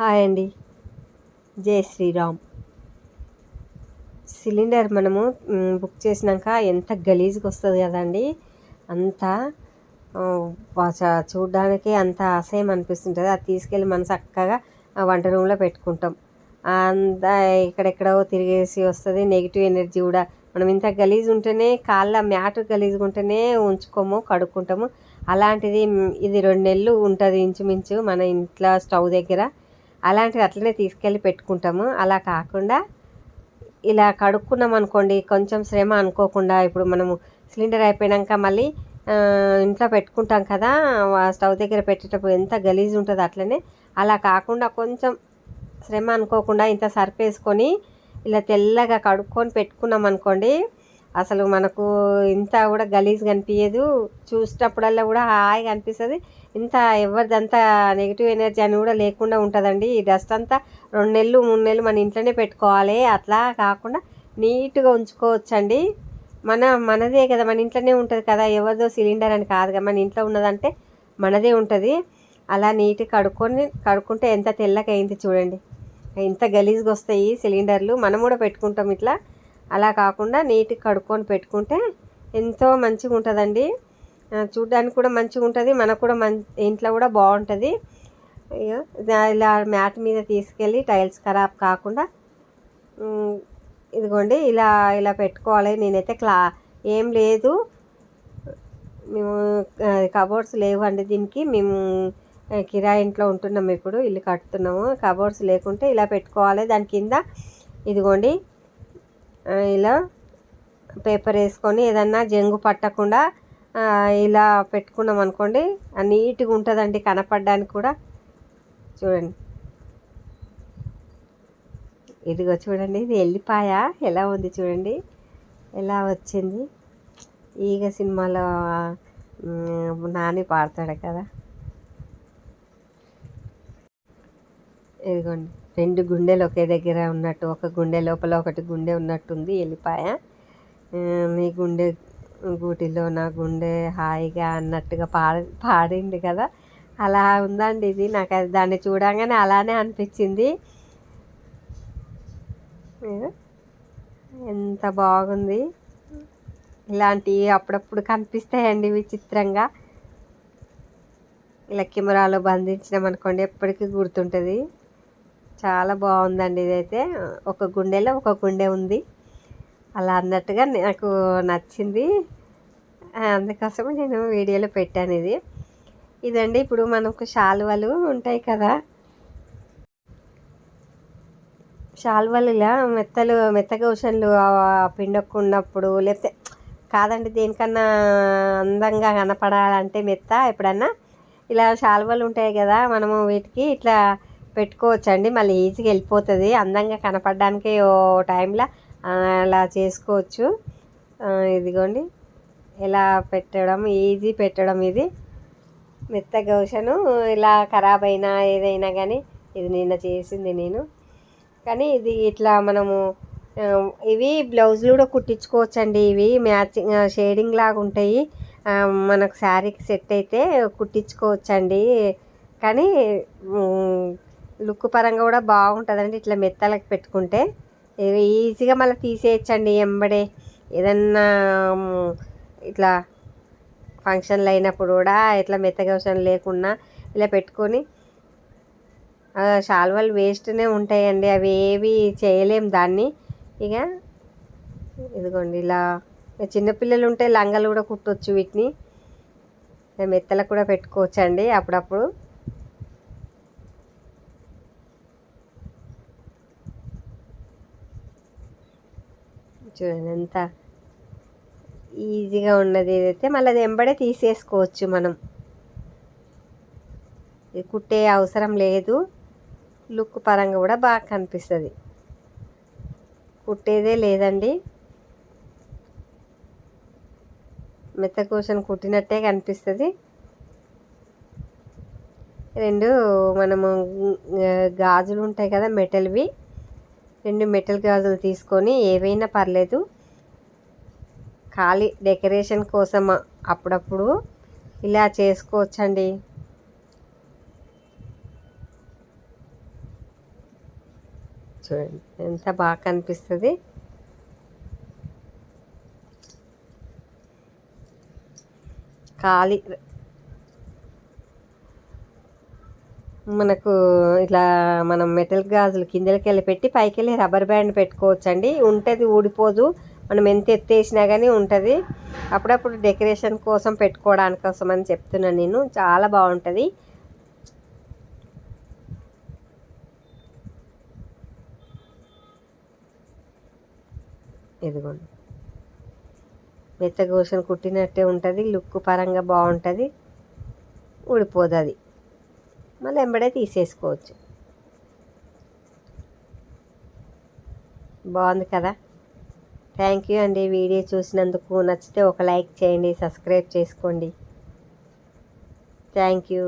Hi అండి. జై Sriram. Cylinder మనము బుక్ చేసినాక ఎంత గలీజ్గా వస్తుంది కదండి. అంత చూడడానికి అంత అసహ్యం అనిపిస్తుంటుంది. అది తీసుకెళ్ళి మనం చక్కగా ఆ వంట రూమ్లో పెట్టుకుంటాం. అంత ఎక్కడెక్కడో తిరిగేసి వస్తుంది. నెగిటివ్ ఎనర్జీ కూడా మనం ఇంత గలీజ్ ఉంటేనే కాళ్ళ మ్యాట్ గలీజ్గా ఉంటేనే ఉంచుకోము కడుక్కుంటాము. అలాంటిది ఇది రెండు నెలలు ఉంటుంది ఇంచుమించు మన ఇంట్లో స్టవ్ దగ్గర. అలాంటిది అట్లనే తీసుకెళ్ళి పెట్టుకుంటాము. అలా కాకుండా ఇలా కడుక్కున్నాం అనుకోండి కొంచెం శ్రమ అనుకోకుండా ఇప్పుడు మనము సిలిండర్ అయిపోయాక మళ్ళీ ఇంట్లో పెట్టుకుంటాం కదా ఆ స్టవ్ దగ్గర పెట్టేటప్పుడు ఎంత గలీజ్ ఉంటుంది అట్లనే. అలా కాకుండా కొంచెం శ్రమ అనుకోకుండా ఇంత సర్ఫ్ వేసుకొని ఇలా తెల్లగా కడుక్కొని పెట్టుకున్నాం అనుకోండి అసలు మనకు ఇంత కూడా గలీజ్ కనిపించదు చూసినప్పుడల్లా కూడా హాయిగా అనిపిస్తుంది. ఇంత ఎవరిదంతా నెగిటివ్ ఎనర్జీ అని కూడా లేకుండా ఉంటుందండి. ఈ డస్ట్ అంతా రెండు నెలలు మూడు నెలలు మన ఇంట్లోనే పెట్టుకోవాలి. అట్లా కాకుండా నీట్గా ఉంచుకోవచ్చండి. మన మనదే కదా మన ఇంట్లోనే ఉంటుంది కదా. ఎవరిదో సిలిండర్ అని కాదు కదా. మన ఇంట్లో ఉన్నదంటే మనదే ఉంటుంది. అలా నీట్గా కడుక్కొని కడుక్కుంటే ఎంత తెల్లకైంది చూడండి. ఎంత గలీజ్గా వస్తాయి సిలిండర్లు. మనం కూడా పెట్టుకుంటాం ఇట్లా. అలా కాకుండా నీట్గా కడుక్కొని పెట్టుకుంటే ఎంతో మంచిగా ఉంటుందండి. చూడ్డానికి కూడా మంచిగా ఉంటుంది మనకు కూడా మం ఇంట్లో కూడా బాగుంటుంది. ఇలా మ్యాట్ మీద తీసుకెళ్ళి టైల్స్ ఖరాబ్ కాకుండా ఇదిగోండి ఇలా ఇలా పెట్టుకోవాలి. నేనైతే క్లా ఏం లేదు. మేము కబోర్డ్స్ లేవండి దీనికి. మేము కిరాయి ఇంట్లో ఉంటున్నాము ఇప్పుడు ఇల్లు కట్టుతున్నాము కబోర్డ్స్ లేకుంటే ఇలా పెట్టుకోవాలి. దాని కింద ఇదిగోండి ఇలా పేపర్ వేసుకొని ఏదన్నా జంగు పట్టకుండా ఇలా పెట్టుకున్నాం అనుకోండి నీట్గా ఉంటుందండి కనపడడానికి కూడా. చూడండి. ఇదిగో చూడండి ఇది ఎల్లిపాయ. ఎలా ఉంది చూడండి. ఎలా వచ్చింది. ఈగ సినిమాలో నాని పాడతాడు కదా. ఇదిగోండి రెండు గుండెలు ఒకే దగ్గర ఉన్నట్టు ఒక గుండె లోపల ఒకటి గుండె ఉన్నట్టుంది ఎల్లిపాయ. మీ గుండె గూటిలో నా గుండె హాయిగా అన్నట్టుగా పాడ పాడింది కదా. అలా ఉందండి ఇది. నాకు అది దాన్ని చూడంగానే అలానే అనిపించింది. ఎంత బాగుంది. ఇలాంటివి అప్పుడప్పుడు కనిపిస్తాయండి విచిత్రంగా. ఇలా కెమెరాలో బంధించినాం అనుకోండి ఎప్పటికీ గుర్తుంటుంది. చాలా బాగుందండి ఇదైతే. ఒక గుండెలో ఒక గుండె ఉంది. అలా అన్నట్టుగా నాకు నచ్చింది. అందుకోసం అందుకోసమే నేను వీడియోలో పెట్టాను ఇది. ఇదండి ఇప్పుడు మనకు శాలువలు ఉంటాయి కదా. శాలువలు ఇలా మెత్తలు మెత్తగా ఉషన్లు పిండకున్నప్పుడు లేకపోతే కాదండి దేనికన్నా అందంగా కనపడాలంటే మెత్త ఎప్పుడన్నా. ఇలా శాలువలు ఉంటాయి కదా మనము వీటికి ఇట్లా పెట్టుకోవచ్చండి. మళ్ళీ ఈజీగా వెళ్ళిపోతుంది. అందంగా కనపడడానికి ఓ టైంలో అలా చేసుకోవచ్చు. ఇదిగోండి. ఇలా పెట్టడం ఈజీ పెట్టడం ఇది. మెత్త గోషను ఇలా ఖరాబ్ అయినా ఏదైనా కానీ ఇది నిన్న చేసింది నేను. కానీ ఇది ఇట్లా మనము ఇవి బ్లౌజులు కూడా కుట్టించుకోవచ్చండి. ఇవి మ్యాచింగ్ షేడింగ్ లాగా ఉంటాయి. మనకు శారీకి సెట్ అయితే కుట్టించుకోవచ్చండి. కానీ లుక్ పరంగా కూడా బాగుంటుందండి ఇట్లా మెత్తలకు పెట్టుకుంటే. ఈజీగా మళ్ళీ తీసేయచ్చండి ఎంబడే. ఏదన్నా ఇట్లా ఫంక్షన్లు అయినప్పుడు కూడా ఇట్లా మెత్తగా అవసరం లేకుండా ఇలా పెట్టుకొని శాల్వాలు వేస్ట్నే ఉంటాయండి. అవి ఏవి చేయలేం దాన్ని. ఇక ఇదిగోండి ఇలా చిన్నపిల్లలు ఉంటే లంగలు కూడా కుట్టవచ్చు వీటిని. మెత్తలకు కూడా పెట్టుకోవచ్చండి అప్పుడప్పుడు. చూడండి ఎంత ఈజీగా ఉన్నది ఏదైతే మళ్ళీ అది ఎంబడే తీసేసుకోవచ్చు మనం. ఇది కుట్టే అవసరం లేదు. లుక్ పరంగా కూడా బాగా కనిపిస్తుంది. కుట్టేదే లేదండి. మెత్త కూర్చొని కుట్టినట్టే కనిపిస్తుంది. రెండు మనము గాజులు ఉంటాయి కదా మెటల్వి రెండు మెటల్ గాజులు తీసుకొని ఏవైనా పర్లేదు. ఖాళీ డెకరేషన్ కోసం అప్పుడప్పుడు ఇలా చేసుకోవచ్చండి. చూడండి. ఎంత బాగా కనిపిస్తుంది. ఖాళీ మనకు ఇట్లా మనం మెటల్ గాజులు కిందలకి వెళ్ళి పెట్టి పైకి వెళ్ళి రబ్బర్ బ్యాండ్ పెట్టుకోవచ్చండి. ఉంటుంది ఊడిపోదు. మనం ఎంత ఎత్తేసినా కానీ ఉంటుంది. అప్పుడప్పుడు డెకరేషన్ కోసం పెట్టుకోవడానికి కోసం అని చెప్తున్నాను నేను. చాలా బాగుంటుంది. ఇదిగోండి. మెత్తగోసం కుట్టినట్టే ఉంటుంది. లుక్ పరంగా బాగుంటుంది. ఊడిపోదు అది మళ్ళీ ఎంబడే తీసేసుకోవచ్చు. బాగుంది కదా? థ్యాంక్ యూ అండి. వీడియో చూసినందుకు నచ్చితే ఒక లైక్ చేయండి సబ్స్క్రైబ్ చేసుకోండి. Thank you